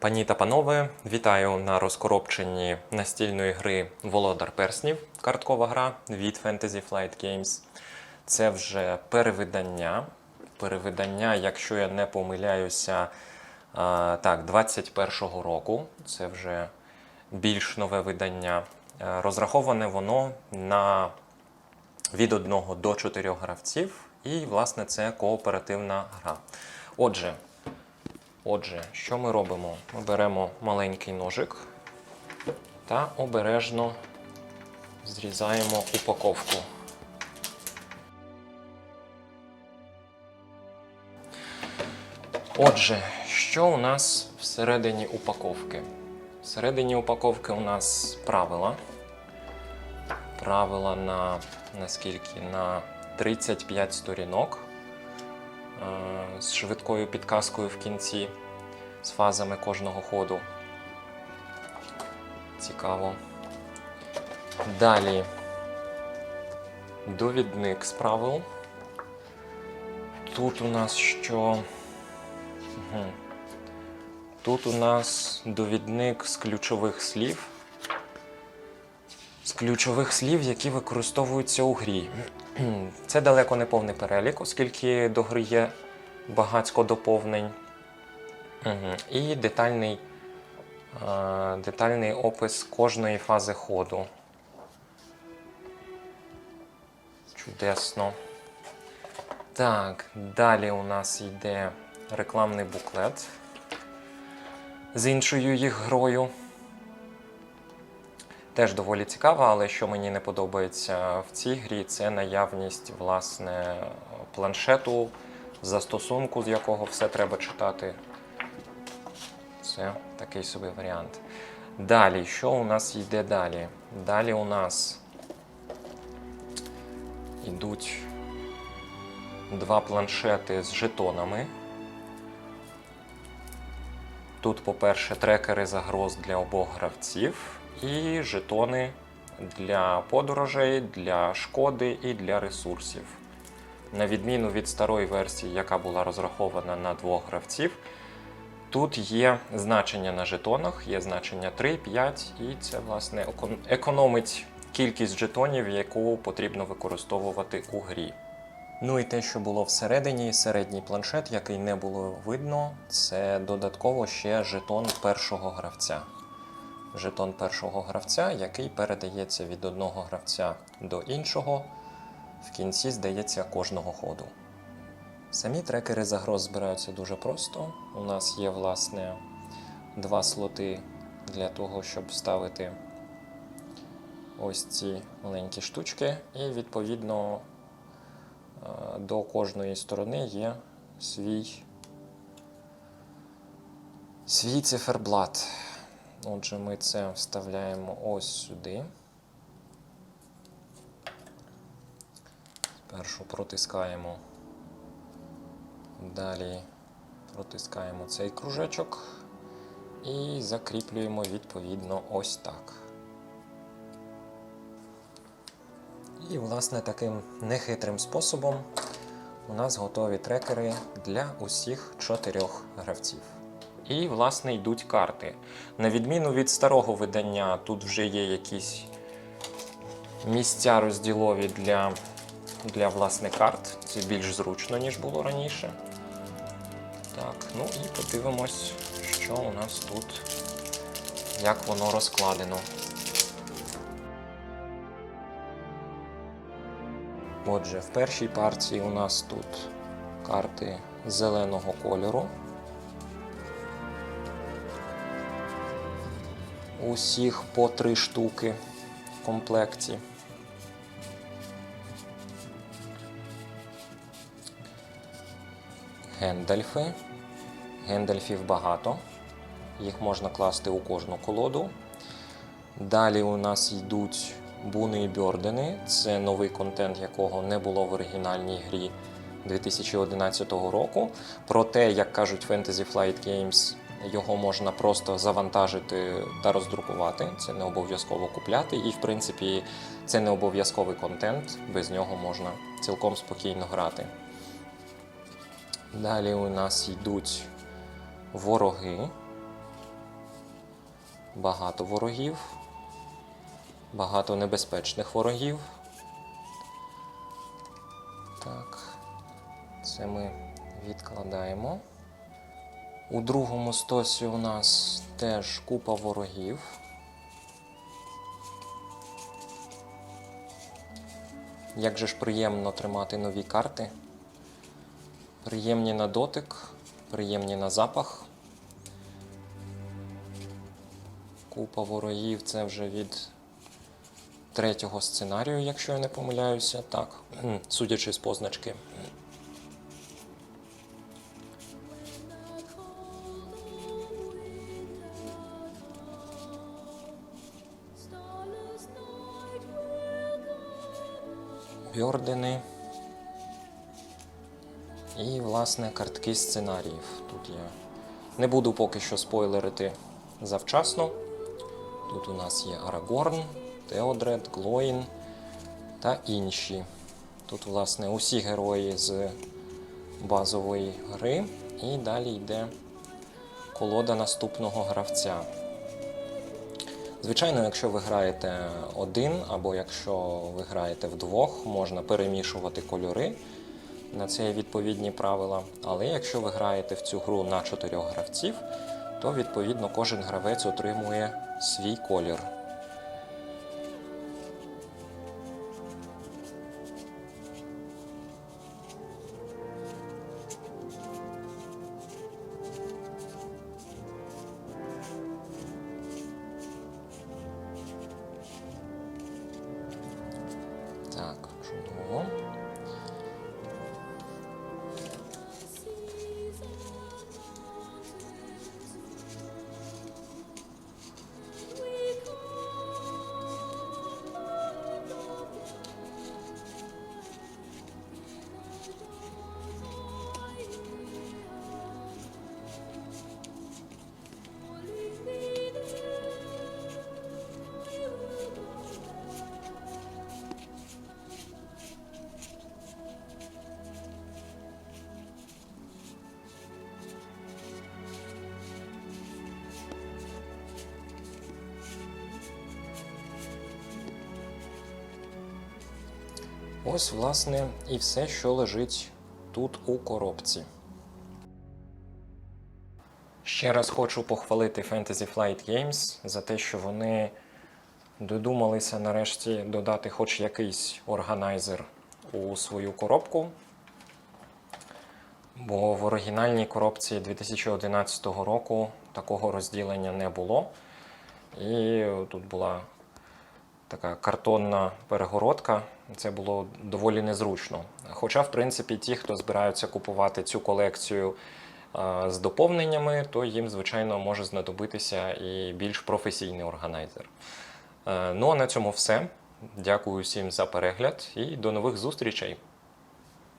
Пані та панове, вітаю на розкоробченні настільної гри Володар Перснів. Карткова гра від Fantasy Flight Games. Це вже перевидання. Перевидання, якщо я не помиляюся, так, 21-го року. Це вже більш нове видання. Е, Розраховане воно на від 1 до 4 гравців, і, власне, це кооперативна гра. Отже, Отже, що ми робимо? Ми беремо маленький ножик та обережно зрізаємо упаковку. Отже, що у нас всередині упаковки? Всередині упаковки у нас правила. Правила на наскільки? На 35 сторінок з швидкою підказкою в кінці, з фазами кожного ходу. Цікаво. Далі довідник з правил. Тут у нас що? Тут у нас довідник з ключових слів. З ключових слів, які використовуються у грі. Це далеко не повний перелік, оскільки до гри є багатько доповнень. І детальний, е, детальний опис кожної фази ходу. Чудесно. Так, далі у нас йде рекламний буклет з іншою їх грою. Теж доволі цікаво, але що мені не подобається в цій грі, це наявність власне планшету, застосунку, з якого все треба читати. Це такий собі варіант. Далі, що у нас йде далі? Далі у нас йдуть два планшети з жетонами. Тут, по-перше, трекери загроз для обох гравців і жетони для подорожей, для шкоди і для ресурсів. На відміну від старої версії, яка була розрахована на двох гравців, тут є значення на жетонах, є значення 3, 5, і це власне економить кількість жетонів, яку потрібно використовувати у грі. Ну і те, що було всередині, середній планшет, який не було видно, це додатково ще жетон першого гравця. Жетон першого гравця, який передається від одного гравця до іншого, в кінці здається кожного ходу. Самі трекери загроз збираються дуже просто. У нас є, власне, два слоти для того, щоб ставити ось ці маленькі штучки, і відповідно Е, до кожної сторони є свій, свій циферблат. Отже, ми це вставляємо ось сюди. Спершу протискаємо, далі протискаємо цей кружечок і закріплюємо відповідно ось так. І, власне, таким нехитрим способом у нас готові трекери для усіх чотирьох гравців. І, власне, йдуть карти. На відміну від старого видання, тут вже є якісь місця розділові для, для власне, карт. Це більш зручно, ніж було раніше. Так, ну і подивимось, що у нас тут, як воно розкладено. Отже, в першій партії у нас тут карти зеленого кольору. Усіх по три штуки в комплекті. Гендальфи. Гендальфів багато. Їх можна класти у кожну колоду. Далі у нас йдуть Буни і Бьордени. Це новий контент, якого не було в оригінальній грі 2011 року. Проте, як кажуть Fantasy Flight Games, його можна просто завантажити та роздрукувати. Це не обов'язково купляти. І, в принципі, це не обов'язковий контент, без нього можна цілком спокійно грати. Далі у нас йдуть вороги. багато ворогів, багато небезпечних ворогів. Так, це ми відкладаємо. У другому стосі у нас теж купа ворогів. Як же ж приємно тримати нові карти. Приємні на дотик, приємні на запах. Купа ворогів це вже від третього сценарію, якщо я не помиляюся. Так, судячи з позначки. Бьордени. І, власне, картки сценаріїв. Тут я не буду поки що спойлерити завчасно. Тут у нас є Арагорн, Теодред, Глоїн та інші. Тут, власне, усі герої з базової гри. І далі йде колода наступного гравця. Звичайно, якщо ви граєте один, або якщо ви граєте вдвох, можна перемішувати кольори. На це відповідні правила. Але якщо ви граєте в цю гру на чотирьох гравців, то відповідно кожен гравець отримує свій колір. Так, чудово. Ось, власне, і все, що лежить тут у коробці. Ще раз хочу похвалити Fantasy Flight Games за те, що вони додумалися нарешті додати хоч якийсь органайзер у свою коробку. Бо в оригінальній коробці 2011 року такого розділення не було. І тут була така картонна перегородка. Це було доволі незручно. Хоча, в принципі, ті, хто збираються купувати цю колекцію е, з доповненнями, то їм, звичайно, може знадобитися і більш професійний органайзер. Е, Ну а на цьому все. Дякую всім за перегляд і до нових зустрічей!